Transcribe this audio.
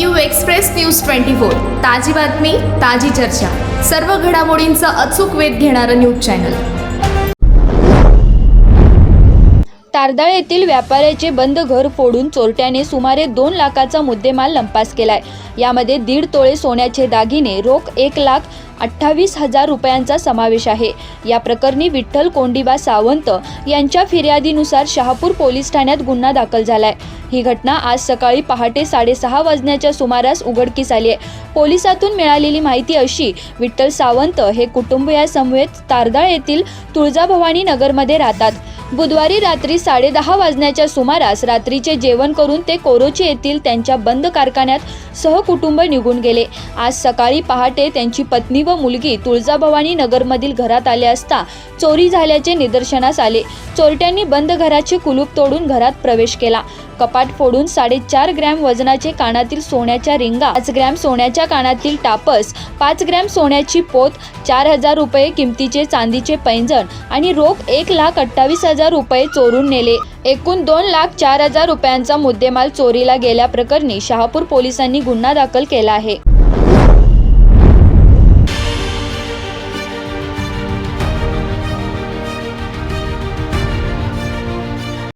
New express news twenty four. ताजी बातमी ताजी चर्चा. सर्व घडामोडींचा अचूक वेध घेणारं न्यूज चॅनल. तारदाळ येथील व्यापाऱ्याचे बंद घर फोडून चोरट्याने सुमारे दोन लाखाचा मुद्देमाल लंपास केलाय. यामध्ये दीड तोळे सोन्याचे दागिने रोख एक लाख अठ्ठावीस हजार रुपयांचा समावेश आहे. या प्रकरणी विठ्ठल कोंडिबा सावंत यांच्या फिर्यादीनुसार शहापूर पोलीस ठाण्यात गुन्हा दाखल झालाय. ही घटना आज सकाळी पहाटे साडेसहा वाजण्याच्या सुमारास उघडकीस आली आहे. पोलिसातून मिळालेली माहिती अशी विठ्ठल सावंत हे कुटुंबियासमवेत तारदाळ येथील तुळजाभवानी नगरमध्ये राहतात. बुधवारी रात्री साडेदहा वाजण्याच्या सुमारास रात्रीचे जेवण करून ते कोरोची येथील त्यांच्या बंद कारखान्यात सहकुटुंब निघून गेले. आज सकाळी पहाटे त्यांची पत्नी व मुलगी तुळजाभवानी नगरमधील घरात आले असता चोरी झाल्याचे निदर्शनास आले. चोरट्यांनी बंद घराचे कुलूप तोडून घरात प्रवेश केला. कपाट फोडून साडेचार ग्रॅम वजनाचे कानातील सोन्याच्या रिंगा पाच ग्रॅम सोन्याच्या कानातील टापस पाच ग्रॅम सोन्याची पोत चार हजार रुपये किमतीचे चांदीचे पैंजण आणि रोख एक लाख अठ्ठावीस हजार रुपये चोरून नेले. एकूण दोन लाख चार हजार रुपयांचा मुद्देमाल चोरीला गेल्याप्रकरणी शहापूर पोलिसांनी गुन्हा दाखल केला आहे.